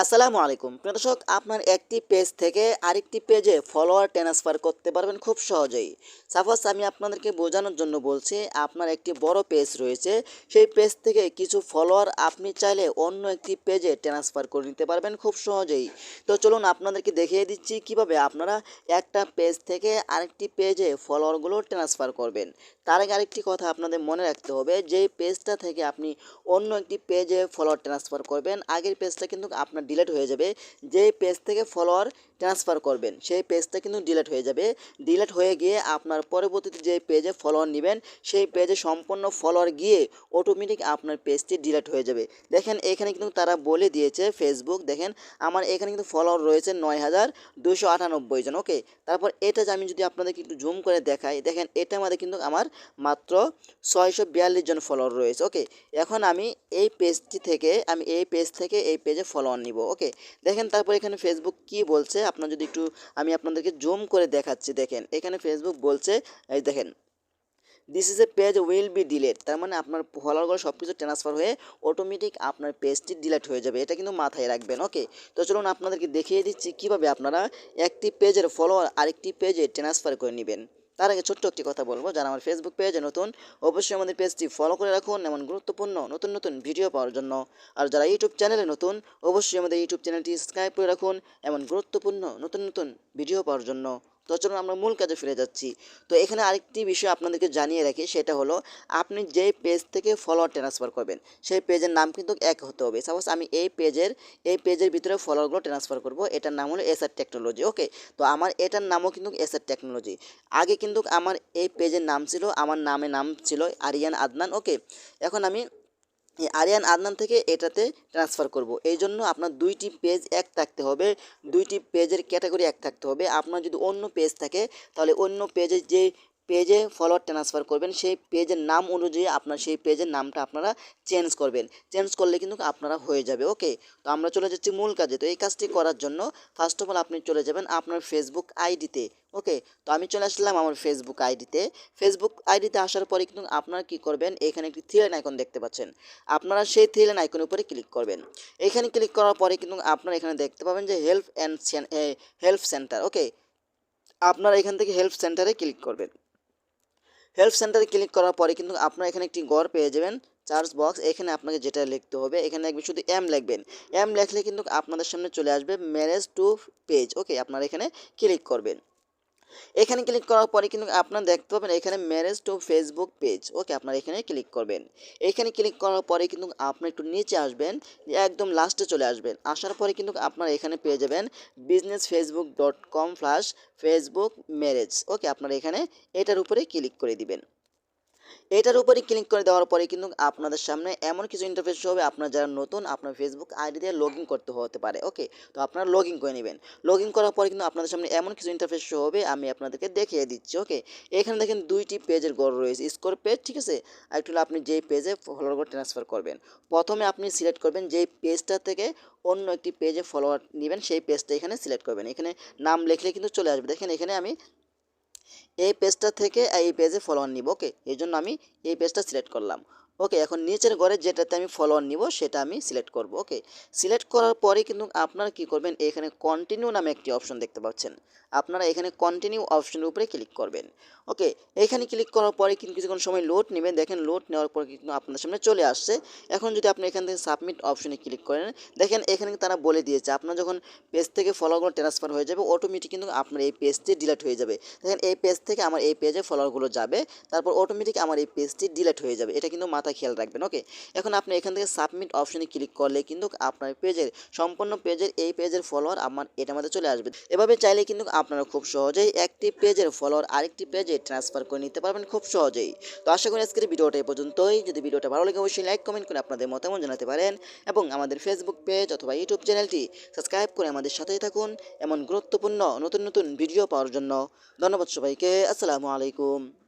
আসসালামু আলাইকুম। প্রিয় দর্শক, আপনার একটি পেজ থেকে আরেকটি পেজে ফলোয়ার ট্রান্সফার করতে পারবেন খুব সহজেই। সাপোজ আমি আপনাদেরকে বোঝানোর জন্য বলছি, আপনার একটি বড় পেজ রয়েছে, সেই পেজ থেকে কিছু ফলোয়ার আপনি চাইলে অন্য একটি পেজে ট্রান্সফার করে নিতে পারবেন খুব সহজেই। তো চলুন আপনাদেরকে দেখিয়ে দিচ্ছি কীভাবে আপনারা একটা পেজ থেকে আরেকটি পেজে ফলোয়ারগুলো ট্রান্সফার করবেন। তার আগে আরেকটি কথা আপনাদের মনে রাখতে হবে যে পেজটা থেকে আপনি অন্য একটি পেজে ফলোয়ার ট্রান্সফার করবেন, আগের পেজটা কিন্তু আপনার ডিলেট হয়ে যাবে, যে পেজ থেকে ফলোয়ার ট্রান্সফার করবেন, সেই পেজটা কিন্তু ডিলেট হয়ে যাবে। ডিলেট হয়ে গিয়ে আপনার পরবর্তীতে যে পেজে ফলোয়ার নেবেন, সেই পেজে সম্পূর্ণ ফলোয়ার গিয়ে অটোমেটিক আপনার পেজটি ডিলেট হয়ে যাবে। দেখেন, এখানে কিন্তু তারা বলে দিয়েছে ফেসবুক দেখেন, আমার এখানে কিন্তু ফলোয়ার রয়েছে নয় হাজার দুশো আটানব্বই জন ওকে তারপর এটা আমি যদি আপনাদেরকে একটু জুম করে দেখাই, দেখেন, এটা আমাদের কিন্তু আমার মাত্র ছয়শো বিয়াল্লিশ জন ফলোয়ার রয়েছে ওকে এখন আমি এই পেজটি থেকে, আমি এই পেজ থেকে এই পেজে ফলোয়ার নিব। ওকে? দেখেন তারপর এখানে ফেসবুক কি বলছে? আপনার যদি একটু, আমি আপনাদেরকে জুম করে দেখাচ্ছি, দেখেন। এখানে ফেসবুক বলছে, এই দেখেন। This is a page will be delete তার মানে আপনার ফলোয়ারগুলো সব কিছু ট্রান্সফার হয়ে অটোমেটিক আপনার পেজটি ডিলেট হয়ে যাবে। এটা কিন্তু মাথায় রাখবেন, ওকে? তো চলুন আপনাদেরকে দেখিয়ে দিচ্ছি কীভাবে আপনারা একটি পেজের ফলোয়ার আরেকটি পেজে ট্রান্সফার করে নেবেন। তার আগে ছোট্ট একটি কথা বলব। যারা আমার ফেসবুক পেজে নতুন, অবশ্যই আমাদের পেজটি ফলো করে রাখুন এমন গুরুত্বপূর্ণ নতুন নতুন ভিডিও পাওয়ার জন্য। আর যারা ইউটিউব চ্যানেলে নতুন, অবশ্যই আমাদের ইউটিউব চ্যানেলটি সাবস্ক্রাইব করে রাখুন এমন গুরুত্বপূর্ণ নতুন নতুন ভিডিও পাওয়ার জন্য। তো চলুন আমরা মূল কাজে ফিরে যাচ্ছি। তো এখানে আরেকটি বিষয় আপনাদেরকে জানিয়ে রাখি, সেটা হলো আপনি যেই পেজ থেকে ফলোয়ার ট্রান্সফার করবেন, সেই পেজের নাম কিন্তু এক হতে হবে। সাপোজ আমি এই পেজের এই পেজের ভিতরে ফলোয়ারগুলো ট্রান্সফার করব, এটার নাম হলো এসআর টেকনোলজি ওকে তো আমার এটার নামও কিন্তু এসআর টেকনোলজি আগে কিন্তু আমার এই পেজের নাম ছিল, আমার নামে নাম ছিল আরিয়ান আদনান ওকে এখন আমি আরিয়ান আদনান থেকে এটাতে ট্রান্সফার করব। এই জন্য আপনার দুইটি পেজ এক থাকতে হবে। দুইটি পেজের ক্যাটাগরি এক থাকতে হবে। আপনার যদি অন্য পেজ থাকে, তাহলে অন্য পেজের যে পেজে ফলোয়ার ট্রান্সফার করবেন, সেই পেজের নাম অনুযায়ী আপনার সেই পেজের নামটা আপনারা চেঞ্জ করবেন। চেঞ্জ করলে কিন্তু আপনারা হয়ে যাবে ওকে তো আমরা চলে যাচ্ছি মূল কাজে। তো এই কাজটি করার জন্য ফার্স্ট অফ অল আপনি চলে যাবেন আপনার ফেসবুক আইডিতে ওকে তো আমি চলে আসলাম আমার ফেসবুক আইডিতে ফেসবুক আইডিতে আসার পরে কিন্তু আপনারা কি করবেন? এখানে একটি থ্রি লাইন আইকন দেখতে পাচ্ছেন। আপনারা সেই থ্রি লাইন আইকনের উপরে ক্লিক করবেন। এখানে ক্লিক করার পরে কিন্তু আপনারা এখানে দেখতে পাবেন যে help and help centre okay আপনারা এখান থেকে হেল্প সেন্টারে ক্লিক করবেন। হেল্প সেন্টারে ক্লিক করার পরে কিন্তু আপনারা এখানে একটি গড় পেয়ে যাবেন, চার্জ বক্স, এখানে আপনাকে যেটা লিখতে হবে, এখানে লিখবেন শুধু এম লিখবেন। এম লিখলে কিন্তু আপনাদের সামনে চলে আসবে ম্যারেজ টু পেজ, ওকে, আপনারা এখানে ক্লিক করবেন। এখানে ক্লিক করার পরে কিন্তু আপনারা দেখতে পাবেন এখানে marriage to Facebook page okay আপনারা এখানে ক্লিক করবেন। এখানে ক্লিক করার পরে কিন্তু আপনি একটু নিচে আসবেন, একদম লাস্টে চলে আসবেন। আসার পরে কিন্তু আপনারা এখানে পেয়ে যাবেন business Facebook dot com flash Facebook marriage okay আপনারা এখানে এটার উপরে ক্লিক করে দিবেন। এটার উপরে ক্লিক করে দেওয়ার পরে কিন্তু আপনাদের সামনে এমন কিছু ইন্টারফেস হবে। আপনার যারা নতুন, আপনার ফেসবুক আইডি দিয়ে লগ ইন করতে হতে পারে ওকে তো আপনারা লগ ইন করে নেবেন। লগ ইন করার পরে কিন্তু আপনাদের সামনে এমন কিছু ইন্টারফেস হবে, আমি আপনাদেরকে দেখিয়ে দিচ্ছি ওকে এখানে দেখেন দুইটি পেজের গড় রয়েছে স্কোর পেজ ঠিক আছে? একটু আপনি যেই পেজে ফলোয়ার ট্রান্সফার করবেন। প্রথমে আপনি সিলেক্ট করবেন যেই পেজটা থেকে অন্য একটি পেজে ফলোয়ার নেবেন, সেই পেজটা এখানে সিলেক্ট করবেন। এখানে নাম লিখলে কিন্তু চলে আসবে। দেখেন এখানে আমি এই পেজটা থেকে এই পেজে ফলোয়ার নিব ওকে এই জন্য আমি এই পেজটা সিলেক্ট করলাম। ওকে এখন নিচের ঘরে যেটাতে আমি ফলোয়ার নিব, সেটা আমি সিলেক্ট করব ওকে সিলেক্ট করার পরে কিন্তু আপনারা কি করবেন, এখানে কন্টিনিউ নামে একটি অপশন দেখতে পাচ্ছেন। আপনারা এখানে কন্টিনিউ অপশনের উপরে ক্লিক করবেন ওকে এখানে ক্লিক করার পরে কিন্তু কিছুক্ষণ সময় লোড নেবেন। দেখেন লোড নেওয়ার পর কিন্তু আপনাদের সামনে চলে আসছে। এখন যদি আপনি এখান থেকে সাবমিট অপশনে ক্লিক করেন, দেখেন এখানে তারা বলে দিয়েছে, আপনার যখন পেজ থেকে ফলোয়ারগুলো ট্রান্সফার হয়ে যাবে অটোমেটিক কিন্তু আপনার এই পেজটি ডিলিট হয়ে যাবে। দেখেন এই পেজ থেকে আমার এই পেজে ফলোয়ারগুলো যাবে, তারপর অটোমেটিক আমার এই পেজটি ডিলিট হয়ে যাবে। এটা কিন্তু মাথায় খেয়াল রাখবেন ওকে এখন আপনি এখান থেকে সাবমিট অপশনে ক্লিক করলে কিন্তু আপনার পেজের, সম্পূর্ণ পেজের এই পেজের ফলোয়ার আমার এটার মধ্যে চলে আসবে। এভাবে চাইলে কিন্তু আপনারা খুব সহজেই একটি পেজের ফলোয়ার আরেকটি পেজে ট্রান্সফার করে নিতে পারবেন খুব সহজেই। তো আশা করি আজকের ভিডিওটা এই পর্যন্তই। যদি ভিডিওটা ভালো লাগে অবশ্যই লাইক কমেন্ট করে আপনাদের মতামত জানাতে পারেন এবং আমাদের ফেসবুক পেজ অথবা ইউটিউব চ্যানেলটি সাবস্ক্রাইব করে আমাদের সাথেই থাকুন এমন গুরুত্বপূর্ণ নতুন নতুন ভিডিও পাওয়ার জন্য। ধন্যবাদ সবাইকে। আসসালামু আলাইকুম।